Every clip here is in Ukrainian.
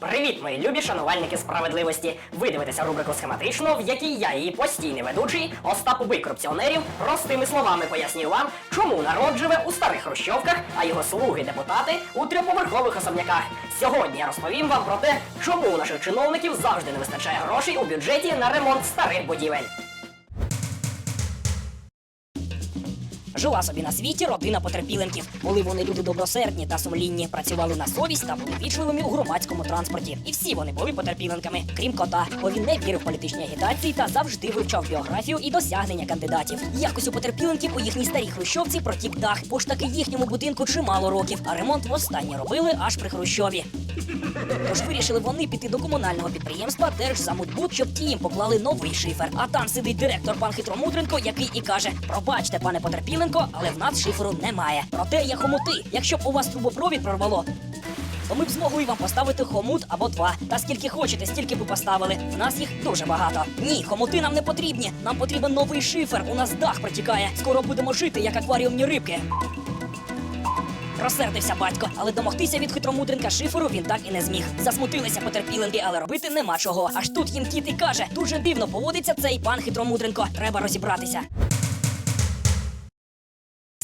Привіт, мої любі шанувальники справедливості! Ви дивитеся рубрику схематично, в якій я, її постійний ведучий, Остап Убий корупціонерів, простими словами пояснюю вам, чому народ живе у старих хрущовках, а його слуги-депутати у трьохповерхових особняках. Сьогодні я розповім вам про те, чому у наших чиновників завжди не вистачає грошей у бюджеті на ремонт старих будівель. Жила собі на світі родина потерпіленків. Були вони люди добросердні та сумлінні, працювали на совість та були вічливими у громадському транспорті. І всі вони були потерпіленками, крім кота, бо він не вірив в політичні агітації та завжди вивчав біографію і досягнення кандидатів. Якось у потерпіленків у їхній старій хрущовці протік дах, бо ж таки їхньому будинку чимало років, а ремонт востаннє робили аж при Хрущові. Тож вирішили вони піти до комунального підприємства Держзамудбуд, щоб ті їм поклали новий шифер. А там сидить директор пан Хитромудренко, який і каже: Пробачте, пане Потерпіленко, але в нас шиферу немає. Проте є хомути. Якщо б у вас трубопровід прорвало. То ми б змогли вам поставити хомут або два. Та скільки хочете, стільки б поставили. В нас їх дуже багато. Ні, хомути нам не потрібні. Нам потрібен новий шифер. У нас дах протікає. Скоро будемо жити, як акваріумні рибки. Розсердився батько, але домогтися від хитромудренка шиферу він так і не зміг. Засмутилися потерпіленки, але робити нема чого. Аж тут їм кіт і каже: дуже дивно поводиться цей пан хитромудренко. Треба розібратися.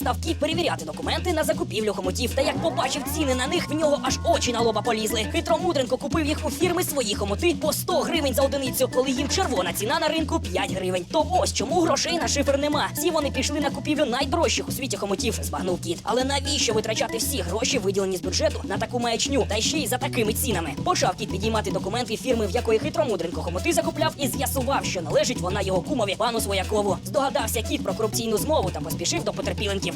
Став кіт перевіряти документи на закупівлю хомутів. Та як побачив ціни на них, в нього аж очі на лоба полізли. Хитромудренко купив їх у фірми свої хомути по 100 гривень за одиницю, коли їм червона ціна на ринку 5 гривень. То ось чому грошей на шифер нема. Всі вони пішли на купівлю найдорожчих у світі хомутів, збагнув кіт. Але навіщо витрачати всі гроші, виділені з бюджету, на таку маячню, та ще й за такими цінами? Почав кіт підіймати документи фірми, в якої хитромудренко хомути закупляв, і з'ясував, що належить вона його кумові пану Своякову. Здогадався кіт про корупційну змову та поспішив до потерпіленків.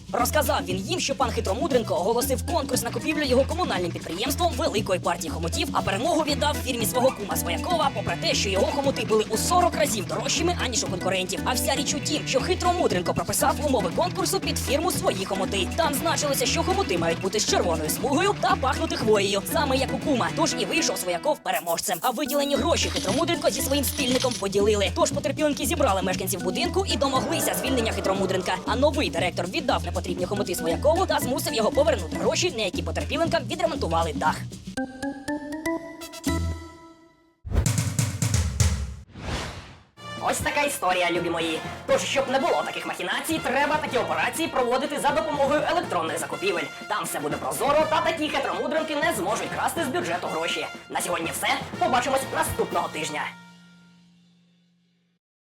Розказав він їм, що пан Хитромудренко оголосив конкурс на купівлю його комунальним підприємством великої партії хомутів, а перемогу віддав фірмі свого кума Своякова, попри те, що його хомути були у 40 разів дорожчими, аніж у конкурентів. А вся річ у тім, що Хитромудренко прописав умови конкурсу під фірму свої хомути. Там значилося, що хомути мають бути з червоною смугою та пахнути хвоєю, саме як у кума. Тож і вийшов Свояков переможцем. А виділені гроші Хитромудренко зі своїм спільником поділили. Тож потерпіленки зібрали мешканців будинку і домоглися звільнення Хитромудренка. А новий директор віддав непотрібні хомути Своякову та змусив його повернути гроші, на які потерпіленкам відремонтували дах. Ось така історія, любі мої. Тож, щоб не було таких махінацій, треба такі операції проводити за допомогою електронних закупівель. Там все буде прозоро, та такі хитромудринки не зможуть красти з бюджету гроші. На сьогодні все. Побачимось наступного тижня.